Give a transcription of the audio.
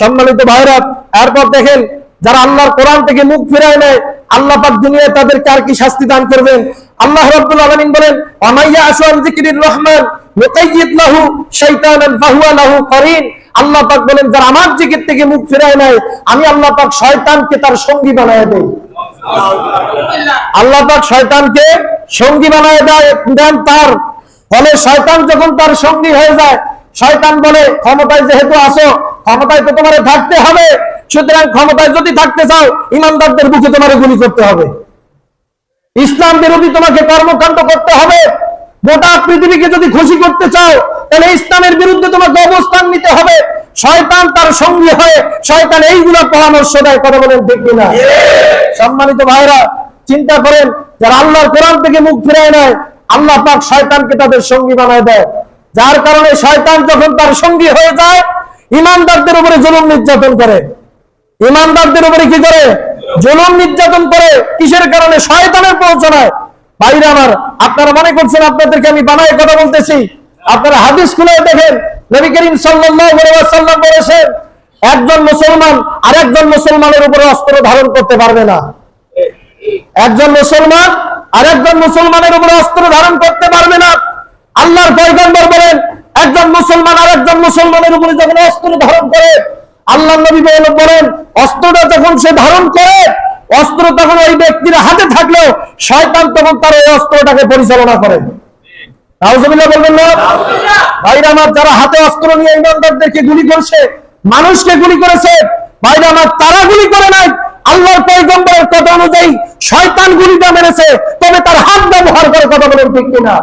সম্মানিত ভাইরা, এরপর দেখেন যারা আল্লাহর কোরআন থেকে মুখ ফিরায় নেয়, আল্লাহ পাক দুনিয়ায় তাদেরকে আর কি শাস্তি দান করবেন? আল্লাহ রাব্বুল আলামিন বলেন আমাইয়া আশওয়ান যিকরির রহমান মুকাইয়িদ লাহু শাইতানান ফাহুয়া লাহু করিন। আল্লাহ পাক বলেন, যারা আমার জিকির থেকে মুখ ফিরায় নেয়, আমি আল্লাহ পাক শয়তানকে তার সঙ্গী বানায় দেই। আল্লাহ পাক শয়তানকে সঙ্গী বানায় দেয়, দেন তার ফলে শয়তান যখন তার সঙ্গী হয়ে যায়, শয়তান বলে, ক্ষমতায় যেহেতু আসো ক্ষমতায় তো তোমার থাকতে হবে। সুতরাং ক্ষমতায় যদি থাকতে চাও, ইমানদারদের বুকে তোমার গুলি করতে হবে। ইসলাম বিরোধী তোমাকে কর্মকাণ্ড করতে হবে। গোটা পৃথিবীকে যদি খুশি করতে চাও, তাহলে ইসলামের বিরুদ্ধে তোমাকে অবস্থান নিতে হবে। শয়তান তার সঙ্গী হয়ে, শয়তান এইগুলো পরামর্শ দেয়, কথা বলেন ঠিক কিনা? সম্মানিত ভাইরা, চিন্তা করেন, যারা আল্লাহর কোরআন থেকে মুখ ফিরায় নেয়, আল্লাহ পাক শয়তানকে তাদের সঙ্গী বানায় দেয়। যার কারণে শয়তান যখন তার সঙ্গী হয়ে যায় ইমানদারদের উপরে জুলুম নির্যাতন করে। ইমানদারদের উপরে কি করে? জুলুম নির্যাতন করে। কিসের কারণে? শয়তানের প্ররোচনায়। ভাইরা আমার, আপনারা মনে করছেন আপনাদেরকে আমি বানায় কথা বলতেছি? আপনারা হাদিস খুলে দেখেন। নবী করিম ওয়াসাল্লাম বলেছেন, একজন মুসলমান আরেকজন মুসলমানের উপরে অস্ত্র ধারণ করতে পারবে না। একজন মুসলমান আরেকজন মুসলমানের উপরে অস্ত্র ধারণ করতে পারবে না। আল্লাহর পয়গম্বর একজন আরেকজন মুসলমানের উপরে যখন অস্ত্র ধারণ করে আল্লাহ নবী বলেন- অস্ত্রটা যখন সে ধারণ করে, অস্ত্র তখন ওই ব্যক্তির হাতে থাকলেও শয়তান তখন তার ওই অস্ত্রটাকে পরিচালনা করে। বলবেন না? ভাইরা আমার যারা হাতে অস্ত্র নিয়ে ইমানদারদেরকে গুলি করছে, মানুষকে গুলি করেছে, ভাইরা আমার তারা গুলি করে নাই। আল্লাহর পয়গম্বরের কথা অনুযায়ী শয়তান গুলিটা মেরেছে, তবে তার হাত ব্যবহার করে কথা বলেন ঠিক কিনা?